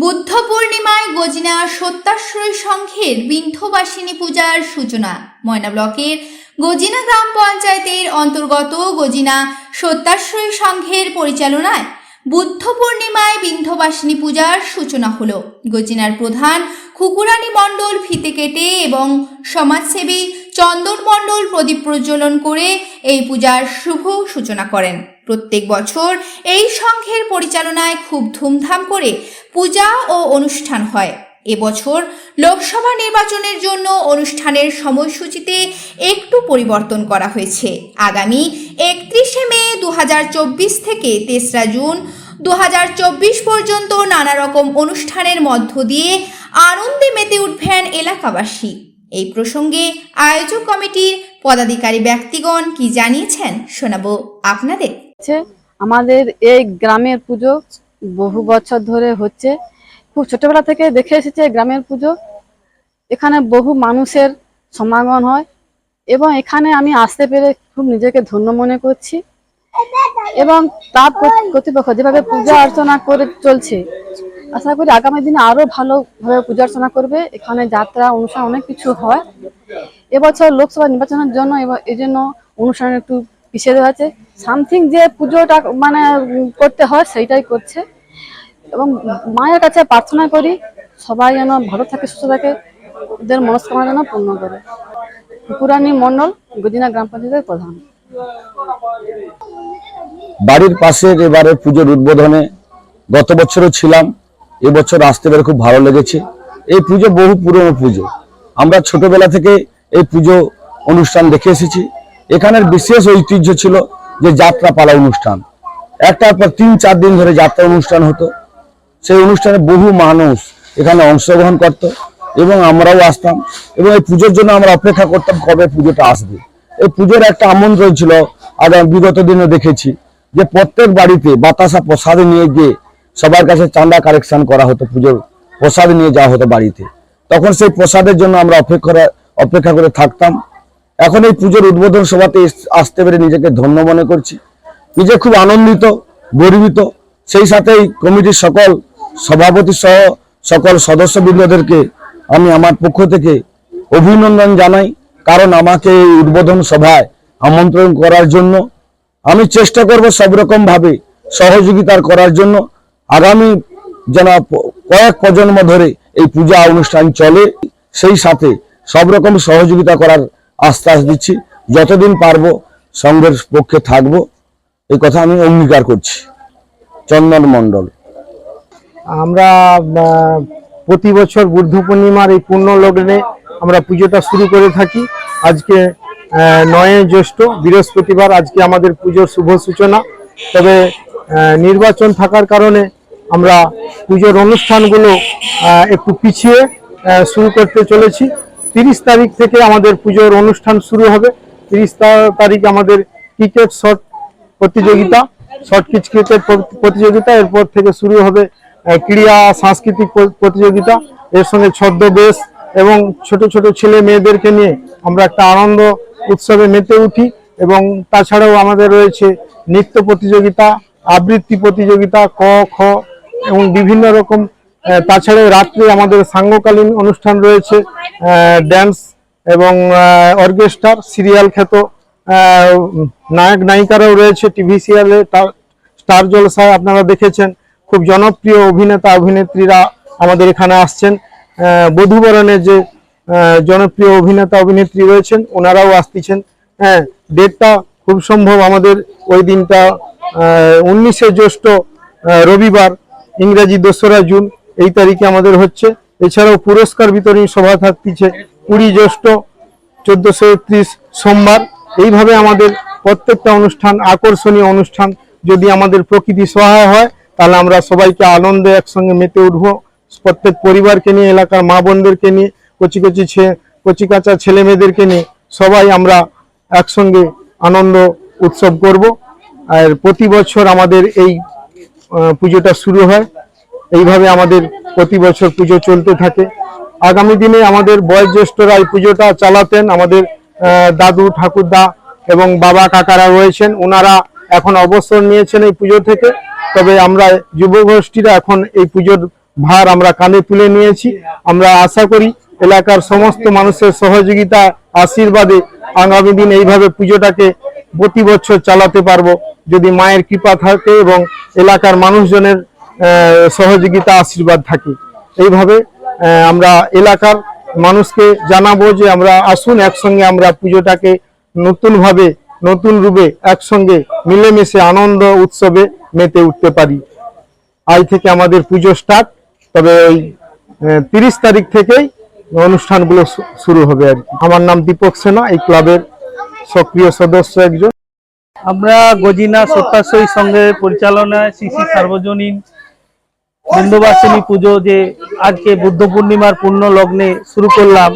বুদ্ধ পূর্ণিমায় গজিনা সত্যাশ্রয় সংঘের বিন্ধ্যবাসিনী পূজার সূচনা। ময়না ব্লকের গজিনা গ্রাম পঞ্চায়েতের অন্তর্গত গজিনা সত্যাশ্রয় সংঘের পরিচালনায় বুদ্ধ পূর্ণিমায় বিন্ধ্যবাসিনী পূজার সূচনা হলো। গজিনার প্রধান খুকুরানী মণ্ডল ফিতে কেটে এবং সমাজসেবী চন্দন মণ্ডল প্রদীপ প্রজ্বলন করে এই পূজার শুভ সূচনা করেন। প্রত্যেক বছর এই সংঘের পরিচালনায় খুব ধুমধাম করে পূজা ও অনুষ্ঠান হয়। এবছর লোকসভা নির্বাচনের জন্য অনুষ্ঠানের সময়সূচিতে একটু পরিবর্তন করা হয়েছে। আগামী একত্রিশে মে দু হাজার চব্বিশ থেকে তেসরা জুন দু হাজার চব্বিশ পর্যন্ত নানা রকম অনুষ্ঠানের মধ্য দিয়ে আনন্দে মেতে উঠবেন এলাকাবাসী। এই প্রসঙ্গে আয়োজক কমিটির পদাধিকারী ব্যক্তিগণ কি জানিয়েছেন শোনাবো আপনাদের। হচ্ছে। আমাদের এই গ্রামের পুজো বহু বছর ধরে হচ্ছে। খুব ছোটবেলা থেকে দেখে এসেছে গ্রামের পুজো। এখানে বহু মানুষের সমাগম হয় এবং এখানে আমি আসতে পেরে খুব নিজেকে ধন্য মনে করছি। এবং তার কর্তৃপক্ষ যেভাবে পূজা অর্চনা করে চলছে, আশা করি আগামী দিনে আরও ভালোভাবে পূজা অর্চনা করবে। এখানে যাত্রা, অনুষ্ঠান অনেক কিছু হয়। এবছর লোকসভা নির্বাচনের জন্য এই জন্য অনুষ্ঠান একটু পিছিয়ে দেওয়া আছে সামথিং যে পুজোটা মানে করতে হয়, সেইটাই করছে। এবং মায়ের কাছে প্রার্থনা করি, সবাই যেন ভালো থাকে, সুস্থ থাকে, ওদের মনস্কামনা যেন পূর্ণ করে। পুরানি মণ্ডল, গদিনা গ্রাম পঞ্চায়েতের প্রধান। বাড়ির পাশের এবারে পুজোর উদ্বোধনে গত বছরও ছিলাম এবছর আসতে পেরে খুব ভালো লেগেছে। এই পুজো বহু পুরনো পুজো। আমরা ছোটবেলা থেকে এই পুজো অনুষ্ঠান দেখে এসেছি। এখানের বিশেষ ঐতিহ্য ছিল যে যাত্রা পালা অনুষ্ঠান। একটার পর তিন, চার দিন ধরে যাত্রা অনুষ্ঠান হতো। সেই অনুষ্ঠানে বহু মানুষ এখানে অংশগ্রহণ করত এবং আমরাও আসতাম এবং এই পুজোর জন্য আমরা অপেক্ষা করতাম কবে পুজোটা আসবে। এই পুজোর একটা আমন্ত্রণ ছিল আগামী বিগত দিনে দেখেছি যে প্রত্যেক বাড়িতে বাতাসা প্রসাদ নিয়ে গিয়ে সবার কাছে চাঁদা কালেকশন করা হতো, পুজোর প্রসাদ নিয়ে যাওয়া হতো বাড়িতে। তখন সেই প্রসাদের জন্য আমরা অপেক্ষা অপেক্ষা করে থাকতাম। এখন এই পুজোর উদ্বোধন সভাতে আসতে পেরে নিজেকে ধন্য মনে করছি। নিজে খুব আনন্দিত, গর্বিত। সেই সাথেই কমিটির সকল সভাপতি সহ সকল সদস্যবৃন্দদেরকে আমি আমার পক্ষ থেকে অভিনন্দন জানাই, কারণ আমাকে এই উদ্বোধন সভায় আমন্ত্রণ করার জন্য, আমি চেষ্টা করব সব রকমভাবে সহযোগিতার করার জন্য। আগামী যেন কয়েক প্রজন্ম ধরে এই পূজা অনুষ্ঠান চলে, সেই সাথে সব রকম সহযোগিতা করার আশ্বাস দিচ্ছি, যতদিন পারব সংঘের পক্ষে থাকব, এই কথা আমি অঙ্গীকার করছি। চন্দন মণ্ডল। আমরা প্রতি বছর বুদ্ধ পূর্ণিমার এই পূর্ণ লগ্নে আমরা পুজোটা শুরু করে থাকি। আজকে নয় জ্যৈষ্ঠ, বৃহস্পতিবার আজকে আমাদের পুজোর শুভ সূচনা। তবে নির্বাচন থাকার কারণে আমরা পুজোর অনুষ্ঠানগুলো একটু পিছিয়ে শুরু করতে চলেছি। তিরিশ তারিখ থেকে আমাদের পুজোর অনুষ্ঠান শুরু হবে। তিরিশ তারিখ আমাদের ক্রিকেট শট প্রতিযোগিতা শর্ট কিচ ক্রিকেট প্রতিযোগিতা, এরপর থেকে শুরু হবে ক্রীড়া সাংস্কৃতিক প্রতিযোগিতা। এর সঙ্গে ছদ্মবেশ এবং ছোট ছোট ছেলে মেয়েদেরকে নিয়ে আমরা একটা আনন্দ উৎসবে মেতে উঠি এবং তাছাড়াও আমাদের রয়েছে নৃত্য প্রতিযোগিতা, আবৃত্তি প্রতিযোগিতা, ক, খ এবং বিভিন্ন রকম তাছাড়াও রাত্রে আমাদের সাঙ্গকালীন অনুষ্ঠান রয়েছে ড্যান্স এবং অর্কেস্ট্রার সিরিয়াল খ্যাত নায়ক নায়িকারাও রয়েছে টিভি সিরিয়ালে স্টার জলসায় আপনারা দেখেছেন খুব জনপ্রিয় অভিনেতা অভিনেত্রীরা আমাদের এখানে আসছেন। আহ, বধূবরণের যে জনপ্রিয় অভিনেতা অভিনেত্রী রয়েছেন ওনারাও আসতেছেন। হ্যাঁ ডেটটা খুব সম্ভব আমাদের ওই দিনটা উনিশে জ্যৈষ্ঠ রবিবার ইংরেজি দোসরা জুন এই তারিখে আমাদের হচ্ছে। এছাড়াও পুরস্কার বিতরণী সভা থাকতেছে কুড়ি জ্যৈষ্ঠ চোদ্দশো সোমবার। এইভাবে আমাদের প্রত্যেকটা অনুষ্ঠান আকর্ষণীয় অনুষ্ঠান। যদি আমাদের প্রকৃতি সহায় হয়, তাহলে আমরা সবাইকে আনন্দে একসঙ্গে মেতে উঠবো। প্রত্যেক পরিবারকে নিয়ে, এলাকার মা বোনদেরকে নিয়ে, কচি কচি কচি কাঁচা ছেলে মেয়েদেরকে নিয়ে সবাই আমরা একসঙ্গে আনন্দ উৎসব করব। আর প্রতি বছর আমাদের এই পুজোটা শুরু হয়। এইভাবে আমাদের প্রতি বছর পুজো চলতে থাকে। আগামী দিনে আমাদের বয়োজ্যেষ্ঠরা এই পুজোটা চালাতেন। আমাদের দাদু, ঠাকুরদা এবং বাবা, কাকারা রয়েছেন। ওনারা এখন অবসর নিয়েছেন এই পুজো থেকে। তবে আমরা যুবগোষ্ঠীরা এখন এই পুজোর ভার আমরা কাঁধে তুলে নিয়েছি। আমরা আশা করি এলাকার সমস্ত মানুষের সহযোগিতা, আশীর্বাদে আগামী দিন এইভাবে পুজোটাকে প্রতি বছর চালাতে পারব। যদি মায়ের কৃপা থাকে এবং এলাকার মানুষজনের সহযোগিতা, আশীর্বাদ থাকে। এইভাবে আমরা এলাকার মানুষকে জানাব যে আমরা আসুন, একসঙ্গে আমরা পুজোটাকে নতুনভাবে, নতুন রূপে একসঙ্গে মিলেমিশে আনন্দ উৎসবে মেতে উঠতে পারি। আজ থেকে আমাদের পুজো স্টার্ট তবে ওই তিরিশ তারিখ থেকেই অনুষ্ঠানগুলো শুরু হবে আর কি। আমার নাম দীপক সেনা, এই ক্লাবের সক্রিয় সদস্য একজন। আমরা গজিনা সত্যাশই সঙ্গে পরিচালনায় শ্রী সার্বজনীন বৃন্দবাসিনী পুজো যে আজকে বুদ্ধ পূর্ণিমার পূর্ণ লগ্নে শুরু করলাম,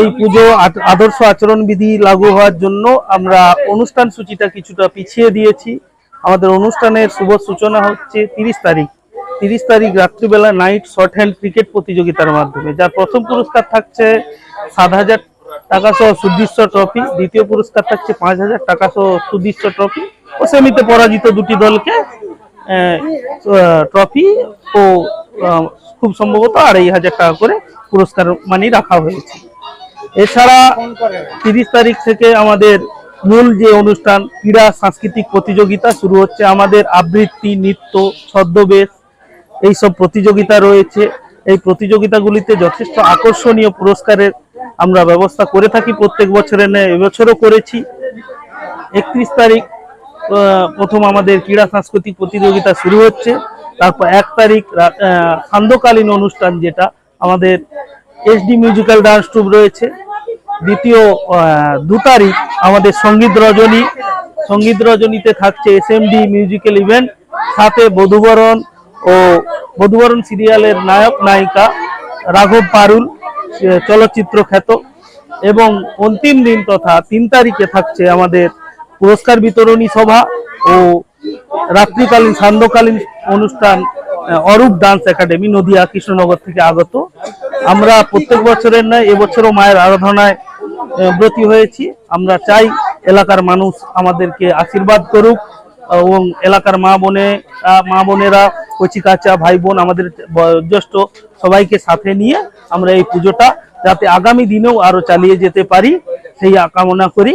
এই পুজো আদ- আদর্শ আচরণ বিধি লাগু হওয়ার জন্য আমরা অনুষ্ঠান সূচিটা কিছুটা পিছিয়ে দিয়েছি। আমাদের অনুষ্ঠানের শুভ সূচনা হচ্ছে তিরিশ তারিখ। তিরিশ তারিখ রাত্রিবেলা নাইট শর্ট হ্যান্ড ক্রিকেট প্রতিযোগিতার মাধ্যমে, যার প্রথম পুরস্কার থাকছে সাত হাজার টাকা সহ সুদৃশ্য ট্রফি দ্বিতীয় পুরস্কার থাকছে পাঁচ হাজার টাকা সহ সুদৃশ্য ট্রফি ও সেমিতে পরাজিত দুটি দলকে ট্রফি ও খুব সম্ভবত আড়াই হাজার টাকা করে পুরস্কার মানি রাখা হয়েছে। এছাড়া তিরিশ তারিখ থেকে আমাদের মূল যে অনুষ্ঠান, ক্রীড়া সাংস্কৃতিক প্রতিযোগিতা শুরু হচ্ছে। আমাদের আবৃত্তি, নৃত্য, ছদ্মবেশ, এইসব প্রতিযোগিতা রয়েছে। এই প্রতিযোগিতাগুলিতে যথেষ্ট আকর্ষণীয় পুরস্কারের আমরা ব্যবস্থা করে থাকি প্রত্যেক ন্যায়। এবছরও করেছি। একত্রিশ তারিখ প্রথম আমাদের ক্রীড়া সাংস্কৃতিক প্রতিযোগিতা শুরু হচ্ছে। তারপর এক তারিখ সান্ধ্যকালীন অনুষ্ঠান যেটা, আমাদের এসডি মিউজিক্যাল ডান্স ট্রুপ রয়েছে। দ্বিতীয় দু তারিখ আমাদের সংগীত রজনী, সংগীত রজনীতে থাকছে এসএমডি মিউজিক্যাল ইভেন্ট সাথে বধুবরণ ও বধুবরণ সিরিয়ালের নায়ক, নায়িকা রাঘব পারুল, চলচ্চিত্র খ্যাত। এবং অন্তিম দিন তথা তিন তারিখে থাকছে আমাদের পুরস্কার বিতরণী সভা ও রাত্রিকালীন সান্ধ্যকালীন অনুষ্ঠান অরূপ ডান্স একাডেমি, নদিয়া, কৃষ্ণনগর থেকে আগত। আমরা প্রত্যেক বছরের নয় এবছরও মায়ের আরাধনায় ব্রতী হয়েছি। আমরা চাই এলাকার মানুষ আমাদেরকে আশীর্বাদ করুক এবং এলাকার মা বোনে মা বোনেরা, কচি কাচা ভাই বোন আমাদের বয়োজ্যেষ্ঠ সবাইকে সাথে নিয়ে আমরা এই পুজোটা যাতে আগামী দিনেও আরও চালিয়ে যেতে পারি, সেই কামনা করি।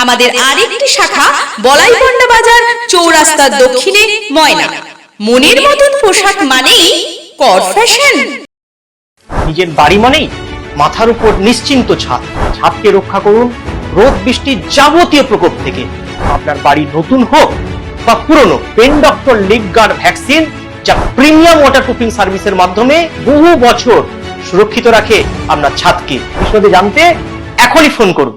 আমাদের আরেকটি শাখা বলাইপন্ডা বাজার চৌরাস্তার দক্ষিণে ময়না। মনের মতন পোশাক মানেই কর ফ্যাশন। নিজের বাড়ি মানেই মাথার উপর নিশ্চিন্ত ছাদ ছাদকে রক্ষা করুন রোদ বৃষ্টির যাবতীয় প্রকোপ থেকে। আপনার বাড়ি নতুন হোক বা পুরনো pen doctor leak guard vaccine যা প্রিমিয়াম ওয়াটারপ্রুফিং সার্ভিসের মাধ্যমে বহু বছর সুরক্ষিত রাখে আপনার ছাদকে। বিশদে জানতে এখনই ফোন করুন।